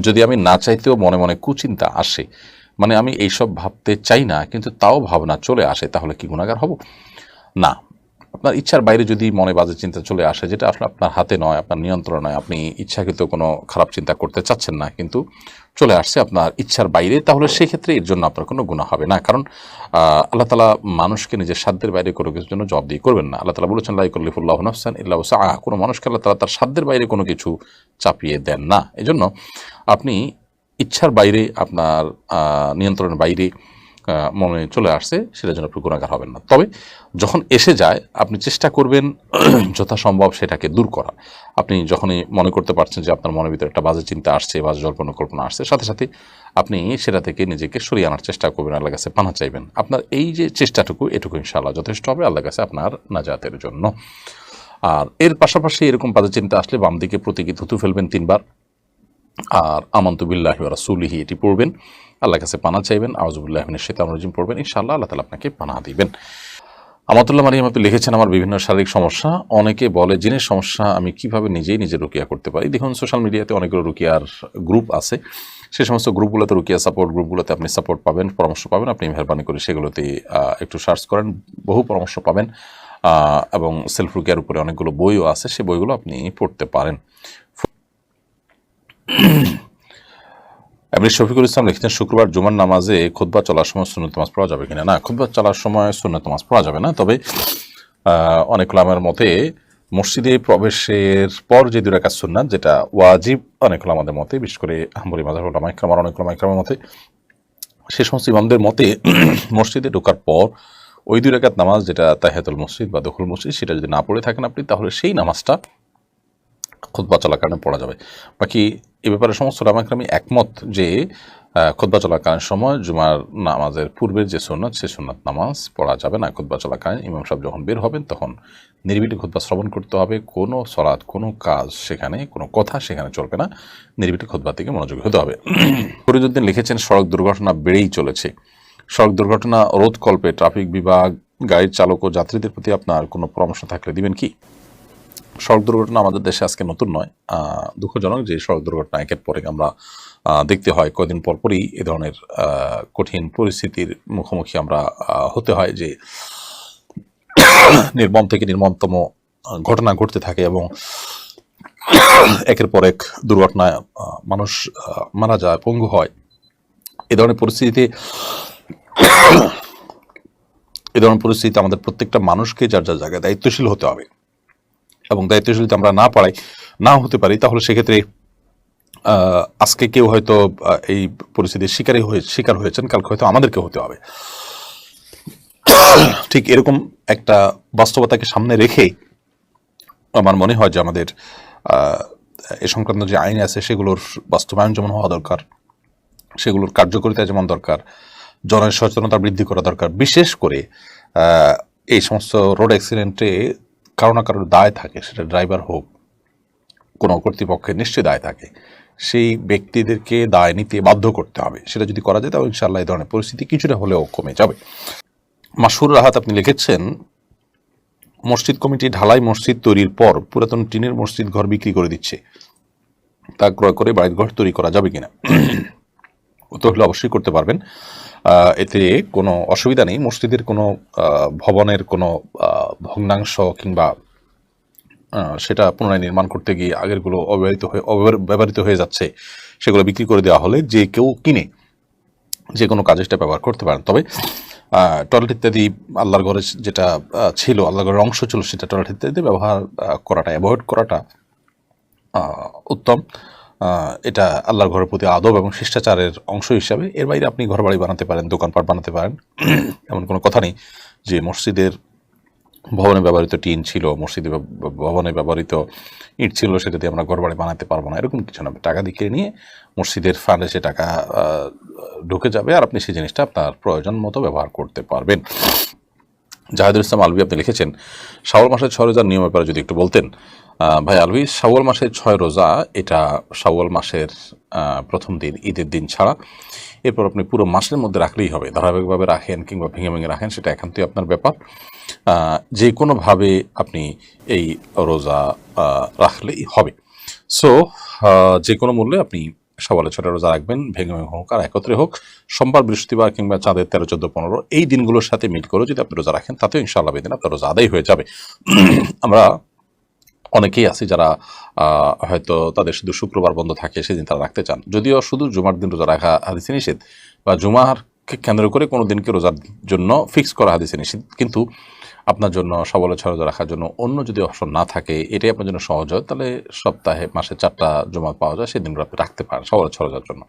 যদি আমি না চাইতেও মনে মনে কুচিন্তা আসে মানে আমি এইসব ভাবতে চাই না, কিন্তু তাও ভাবনা চলে আসে, তাহলে কি গুণাগার হব? না আপনার ইচ্ছার বাইরে যদি মনে বাজে চিন্তা চলে আসে, যেটা আসলে আপনার হাতে নয়, আপনার নিয়ন্ত্রণ নয়, আপনি ইচ্ছাকৃত কোনো খারাপ চিন্তা করতে চাচ্ছেন না, কিন্তু চলে আসছে আপনার ইচ্ছার বাইরে, তাহলে সেক্ষেত্রে এর জন্য আপনার কোনো গুণা হবে না। কারণ আল্লাহ তালা মানুষকে নিজের সাধ্যের বাইরে কোনো কিছুর জন্য জবাব দিয়ে করবেন না। আল্লাহ তালা বলেছেন লাইকুল্লিফুল্লাহ নফসান ইল্লাহ আহ কোনো মানুষকে আল্লাহ তালা তার সাধ্যের বাইরে কোনো কিছু চাপিয়ে দেন না। এজন্য আপনি ইচ্ছার বাইরে, আপনার নিয়ন্ত্রণের বাইরে মনে চলে আসছে, সেটার জন্য আপনি গুণাগার হবেন না। তবে যখন এসে যায়, আপনি চেষ্টা করবেন যথাসম্ভব সেটাকে দূর করা। আপনি যখনই মনে করতে পারছেন যে আপনার মনের ভিতরে একটা বাজে চিন্তা আসছে, বাজে জল্পনা কল্পনা আসছে, সাথে সাথে আপনি সেটা থেকে নিজেকে সরিয়ে আনার চেষ্টা করবেন আল্লাহ কাছে পানা চাইবেন। আপনার এই যে চেষ্টাটুকু, এটুকু ইনশাআল্লাহ যথেষ্ট হবে আল্লাহ কাছে আপনার নাজাতের জন্য। আর এর পাশাপাশি এরকম বাজে চিন্তা আসলে বাম দিকে প্রতীকী থুতু ফেলবেন তিনবার। আর আমন্তবিল্লাহ রাসুলিহি এটি পড়বেন। আল্লাহ কাছে পানা চাইবেন। আউজুবুল্লাহ শেতান রাজিম পড়বেন। ইনশাআল্লাহ আল্লাহ তালা আপনাকে পানা দিবেন। আমাতুল্লাহ মারিয়াম, আপনি লিখেছেন আমার বিভিন্ন শারীরিক সমস্যা। অনেকে বলে, জিনের সমস্যা আমি কীভাবে নিজেই নিজে রুকিয়া করতে পারি? দেখুন, সোশ্যাল মিডিয়াতে অনেকগুলো রুকিয়ার গ্রুপ আছে। সে সমস্ত গ্রুপগুলোতে রুকিয়া সাপোর্ট, গ্রুপগুলোতে আপনি সাপোর্ট পাবেন, পরামর্শ পাবেন। আপনি মেহরবানি করে সেগুলোতে একটু সার্চ করেন, বহু পরামর্শ পাবেন। এবং সেলফ রুকিয়ার উপরে অনেকগুলো বইও আছে। সে বইগুলো আপনি পড়তে পারেন। এমনি শফিকুল ইসলাম লিখতেন শুক্রবার জুমার নামাজে খুতবা চলার সময় সুন্নত নামাজ পড়া যাবে কিনা? না, খুতবা চলার সময় সুন্নত নামাজ পড়া যাবে না, তবে অনেক লামের মতে মসজিদে প্রবেশের পর যে দুই রাকাত সুন্নাত, যেটা ওয়াজিব অনেক আমাদের মতে, বিশেষ করে আহমরি মাজার লামাইক্রামার অনেক লামাইক্রামের মতে, সে সমস্ত ইমামদের মতে মসজিদে ঢোকার পর ওই দুই রাকাত নামাজ, যেটা তাহেতুল মসজিদ বা দখল মসজিদ, সেটা যদি না পড়ে থাকেন আপনি, তাহলে সেই নামাজটা খুদ্া চলাকালীন পড়া যাবে। বাকি এ ব্যাপারে সমস্ত রামাক্রামী একমত যে খুদ্া চলাকালীন সময়, জুমার নামাজের পূর্বের যে সুন্নত, সে সুন্নাত নামাজ পড়া যাবে না। খুদ্া চলাকালীন ইমাম সাহেব যখন বের হবেন, তখন নিরিবিলি খুদ্া শ্রবণ করতে হবে। কোনো সলাৎ, কোনো কাজ সেখানে, কোনো কথা সেখানে চলবে না। নিরিবিলি খুদ্া থেকে মনোযোগী হতে হবে। ফরিদুদ্দিন লিখেছেন, সড়ক দুর্ঘটনা বেড়েই চলেছে। সড়ক দুর্ঘটনা, রোধকল্পে, ট্রাফিক বিভাগ, গাড়ির চালক ও যাত্রীদের প্রতি আপনার কোনো পরামর্শ থাকলে দিবেন কি? সড়ক দুর্ঘটনা আমাদের দেশে আজকে নতুন নয়। দুঃখজনক যে সড়ক দুর্ঘটনা একের পরে আমরা দেখতে হয়। কদিন পরপরই এ ধরনের কঠিন পরিস্থিতির মুখোমুখি আমরা হতে হয় যে নির্মম থেকে নির্মমতম ঘটনা ঘটতে থাকে এবং একের পর এক দুর্ঘটনায় মানুষ মারা যায় পঙ্গু হয়। এ ধরনের পরিস্থিতিতে এ ধরনের পরিস্থিতিতে আমাদের প্রত্যেকটা মানুষকে যার যার জায়গায় দায়িত্বশীল হতে হবে। এবং দায়িত্বশীল যদি আমরা না পারাই না হতে পারি, তাহলে সেক্ষেত্রে আজকে কেউ হয়তো এই পরিস্থিতির শিকারই হয়ে, শিকার হয়েছেন, কালকে হয়তো আমাদেরকে হতে হবে। ঠিক এরকম একটা বাস্তবতাকে সামনে রেখেই আমার মনে হয় যে আমাদের এ সংক্রান্ত যে আইন আছে, সেগুলোর বাস্তবায়ন যেমন হওয়া দরকার, সেগুলোর কার্যকারিতা যেমন দরকার জনের সচেতনতা বৃদ্ধি করা দরকার, বিশেষ করে এই সমস্ত রোড অ্যাক্সিডেন্টে কারও না কারোর দায় থাকে, সেটা ড্রাইভার হোক, কোনো কর্তৃপক্ষের নিশ্চয়ই দায় থাকে। সেই ব্যক্তিদেরকে দায় নিতে বাধ্য করতে হবে। সেটা যদি করা যায় তাহলে ইনশাআল্লাহ এই ধরনের পরিস্থিতি কিছুটা হলেও কমে যাবে। মাসুর রাহাত আপনি লিখেছেন, মসজিদ কমিটি ঢালাই মসজিদ তৈরির পর পুরাতন টিনের মসজিদ ঘর বিক্রি করে দিচ্ছে। তা ক্রয় করে বাড়ির ঘর তৈরি করা যাবে কিনা? উত্তর হলে অবশ্যই করতে পারবেন। এতে কোনো অসুবিধা নেই। মসজিদের কোনো ভবনের কোনো ভগ্নাংশ কিংবা সেটা পুনরায় নির্মাণ করতে গিয়ে আগেরগুলো অব্যবহৃত হয়ে অব্যবহার- ব্যবহৃত হয়ে যাচ্ছে, সেগুলো বিক্রি করে দেওয়া হলে যে কেউ কিনে যে কোনো কাজে সেটা ব্যবহার করতে পারেন। তবে টয়লেট ইত্যাদি আল্লাহর ঘরে যেটা ছিল, আল্লাহর ঘরের অংশ ছিল, সেটা টয়লেট ইত্যাদি ব্যবহার করাটা, অ্যাভয়েড করাটা উত্তম। এটা আল্লাহর ঘরের প্রতি আদব এবং শিষ্টাচারের অংশ হিসাবে এর বাইরে আপনি ঘর বাড়ি বানাতে পারেন, দোকানপাট বানাতে পারেন। এমন কোনো কথা নেই যে মসজিদের ভবনে ব্যবহৃত টিন ছিল, মসজিদে ভবনে ব্যবহৃত ইট ছিল, সেটা দিয়ে আমরা ঘর বাড়ি বানাতে পারব না, এরকম কিছু না। টাকা দিকে নিয়ে মসজিদের ফান্ডে সে টাকা ঢুকে যাবে, আর আপনি সেই জিনিসটা আপনার প্রয়োজন মতো ব্যবহার করতে পারবেন। জাহেদুল ইসলাম আলভি আপনি লিখেছেন, শাওয়াল মাসের ছয় রোজার নিয়ম ব্যাপারে যদি একটু বলতেন ভাই আলভি, শাওয়াল মাসের ছয় রোজা এটা শাওয়াল মাসের প্রথম দিন, ঈদের দিন ছাড়া। এরপর আপনি পুরো মাসের মধ্যে রাখলেই হবে, ধারাবাহিকভাবে রাখেন কিংবা ভেঙে ভেঙে রাখেন, সেটা একান্তই আপনার ব্যাপার। যে কোনোভাবে আপনি এই রোজা রাখলেই হবে। সো যে কোনো মূল্যে আপনি সবালে ছোট রোজা রাখবেন, ভেঙে ভেঙে হোক আর একত্রে হোক, সোমবার, বৃহস্পতিবার কিংবা চাঁদের তেরো, চোদ্দ, পনেরো, এই দিনগুলোর সাথে মিট করে যদি আপনি রোজা রাখেন, তাতেও ইনশাআল্লাহ বেদিন আপনার রোজা আদায় হয়ে যাবে। আমরা অনেকেই আছে যারা হয়তো তাদের শুধু শুক্রবার বন্ধ থাকে, সেদিন তারা রাখতে চান। যদিও শুধু জুমার দিন রোজা রাখা হাদিসে নিষেধ, বা জুমারকে কেন্দ্র করে কোনো দিনকে রোজার জন্য ফিক্স করা হাদিসে নিষেধ। কিন্তু আপনার জন্য সবলে ছয় রোজা রাখার জন্য অন্য যদি অপশন না থাকে, এটাই আপনার জন্য সহজ হয়, তাহলে সপ্তাহে মাসে চারটা জমা পাওয়া যায় সেদিনগুলো আপনি রাখতে পারেন সবলে ছয় রোজার জন্য।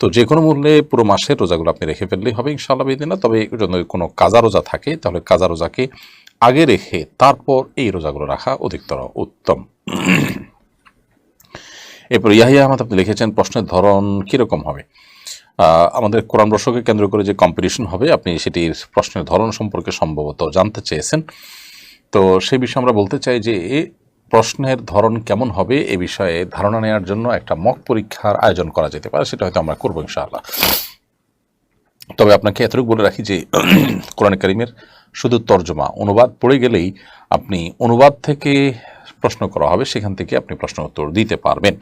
তো যে কোনো মূল্যে পুরো মাসের রোজাগুলো আপনি রেখে ফেললেই হবে ইনশাআল্লাহ বেদিন। না তবে যদি কোনো কাজা রোজা থাকে, তাহলে কাজা রোজাকে আগে রেখে তারপর এই রোজাগুলো রাখা অধিকতর উত্তম। এরপর ইয়াহিয়া আহমদ, আপনি লিখেছেন, প্রশ্নের ধরন কীরকম হবে? আমাদের কোরআন বর্ষকে কেন্দ্র করে যে কম্পিটিশন হবে, আপনি সেটির প্রশ্নের ধরন সম্পর্কে সম্ভবত জানতে চেয়েছেন। তো সেই বিষয়ে আমরা বলতে চাই যে, এ প্রশ্নের ধরন কেমন হবে এ বিষয়ে ধারণা নেওয়ার জন্য একটা মক পরীক্ষার আয়োজন করা যেতে পারে, সেটা হয়তো আমরা করব ইনশাআল্লাহ। তবে আপনাকে এতটুকু বলে রাখি যে, কোরআন করিমের শুধু তর্জমা, অনুবাদ পড়ে গেলেই আপনি অনুবাদ থেকে প্রশ্ন করা হবে, সেখান থেকে আপনি প্রশ্ন উত্তর দিতে পারবেন।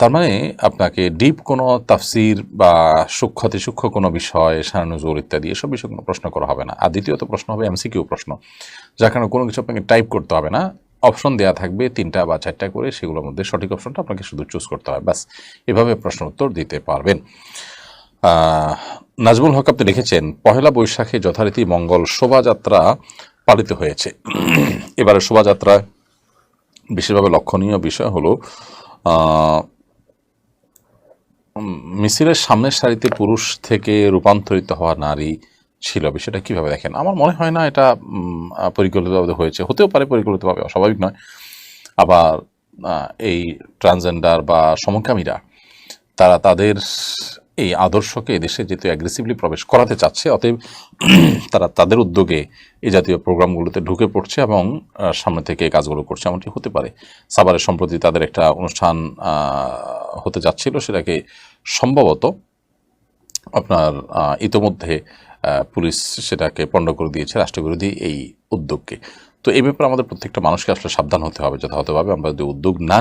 তার মানে আপনাকে ডিপ কোনো তাফসির বা সূক্ষ্মতে সূক্ষ্ম কোনো বিষয় সারানুজুর ইত্যাদি, এসব বিষয়ে কোনো প্রশ্ন করা হবে না। আর দ্বিতীয়ত প্রশ্ন হবে এমসিকিউ প্রশ্ন। যার কারণে কোনো কিছু আপনাকে টাইপ করতে হবে না। অপশন দেওয়া থাকবে তিনটা বা চারটা করে, সেগুলোর মধ্যে সঠিক অপশনটা আপনাকে শুধু চুজ করতে হবে। ব্যাস, এভাবে প্রশ্ন উত্তর দিতে পারবেন। নাজমুল হক আপনি লিখেছেন, পহেলা বৈশাখে যথারীতি মঙ্গল শোভাযাত্রা পালিত হয়েছে। এবারে শোভাযাত্রা বিশেষভাবে লক্ষণীয় বিষয় হলো মিছিলের সামনের সারিতে পুরুষ থেকে রূপান্তরিত হওয়া নারী ছিল বিষয়টা কীভাবে দেখেন? আমার মনে হয় না এটা পরিকল্পিতভাবে হয়েছে। হতেও পারে পরিকল্পিতভাবে, অস্বাভাবিক নয়। আবার এই ট্রান্সজেন্ডার বা সমকামীরা, তারা তাদের এই আদর্শকে এদেশে যেহেতু অ্যাগ্রেসিভলি প্রবেশ করাতে চাচ্ছে, অতএব তারা তাদের উদ্যোগে এই জাতীয় প্রোগ্রামগুলোতে ঢুকে পড়ছে এবং সামনে থেকে কাজগুলো করছে। এমনটি হতে পারে। সাভারের সম্প্রতি তাদের একটা অনুষ্ঠান হতে যাচ্ছিল। সেটাকে সম্ভবত আপনার ইতোমধ্যে পুলিশ সেটাকে পণ্ড করে দিয়েছে রাষ্ট্রবিরোধী এই উদ্যোগকে। তো এই ব্যাপারে আমাদের প্রত্যেকটা মানুষকে আসলে সাবধান হতে হবে, যথাযথভাবে আমরা যদি উদ্যোগ না